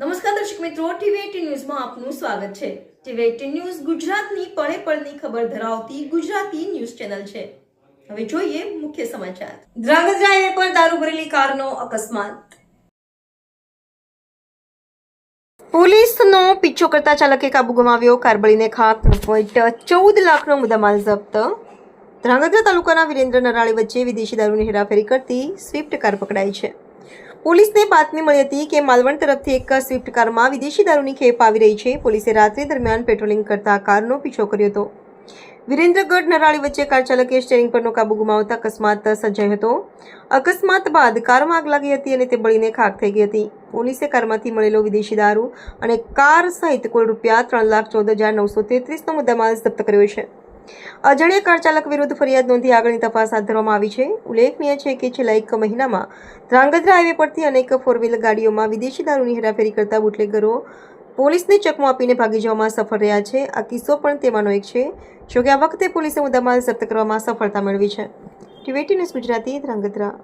નમસ્કાર દર્શક મિત્રો ટીવી ન્યૂઝમાં આપનું સ્વાગત છે. ટીવી એટીન ન્યૂઝ ગુજરાતની પળે પળની ખબર ધરાવતી ગુજરાતી ન્યૂઝ ચેનલ છે. હવે જોઈએ મુખ્ય સમાચાર. ધ્રાંગધ્રા હાઈવે પર દારૂ ભરેલી કારનો અકસ્માત. પોલીસનો પીછો કરતા ચાલકે કાબુ ગુમાવ્યો. કાર બળીને ખાક પોઈન્ટ ચૌદ લાખનો મુદ્દામાલ જપ્ત. ધ્રાંગધ્રા તાલુકાના વિરેન્દ્ર નરાળી વચ્ચે વિદેશી દારૂની હેરાફેરી કરતી સ્વિફ્ટ કાર પકડાઈ છે. પોલીસને બાતમી મળી હતી કે માલવણ તરફથી એક સ્વિફ્ટ કારમાં વિદેશી દારૂની ખેપ આવી રહી છે. પોલીસે રાત્રિ દરમિયાન પેટ્રોલિંગ કરતા કારનો પીછો કર્યો હતો. વિરેન્દ્રગઢ નરાળી વચ્ચે કાર ચાલકે સ્ટેરિંગ પરનો કાબુ ગુમાવતા અકસ્માત સર્જાયો હતો. અકસ્માત બાદ કારમાં આગ લાગી હતી અને તે બળીને ખાક થઈ ગઈ હતી. પોલીસે કારમાંથી મળેલો વિદેશી દારૂ અને કાર સહિત કુલ રૂપિયા ત્રણ લાખ ચૌદ હજાર નવસો તેત્રીસનો મુદ્દામાલ જપ્ત કર્યો છે. અજાણ્યા કાર ચાલક વિરુદ્ધ ફરિયાદ નોંધી આગળની તપાસ હાથ ધરવામાં આવી છે. ઉલ્લેખનીય છે કે છેલ્લા એક મહિનામાં ધ્રાંગધ્રા હાઈવે પરથી અનેક ફોર વ્હીલર ગાડીઓમાં વિદેશી દારૂની હેરાફેરી કરતા બુટલેગરો પોલીસને ચકમો આપીને ભાગી જવામાં સફળ રહ્યા છે. આ કિસ્સો પણ તેમાંનો એક છે જોકે આ વખતે પોલીસે મુદ્દામાલ જપ્ત કરવામાં સફળતા મેળવી છે. TVT news Gujarati Dhrangadhra.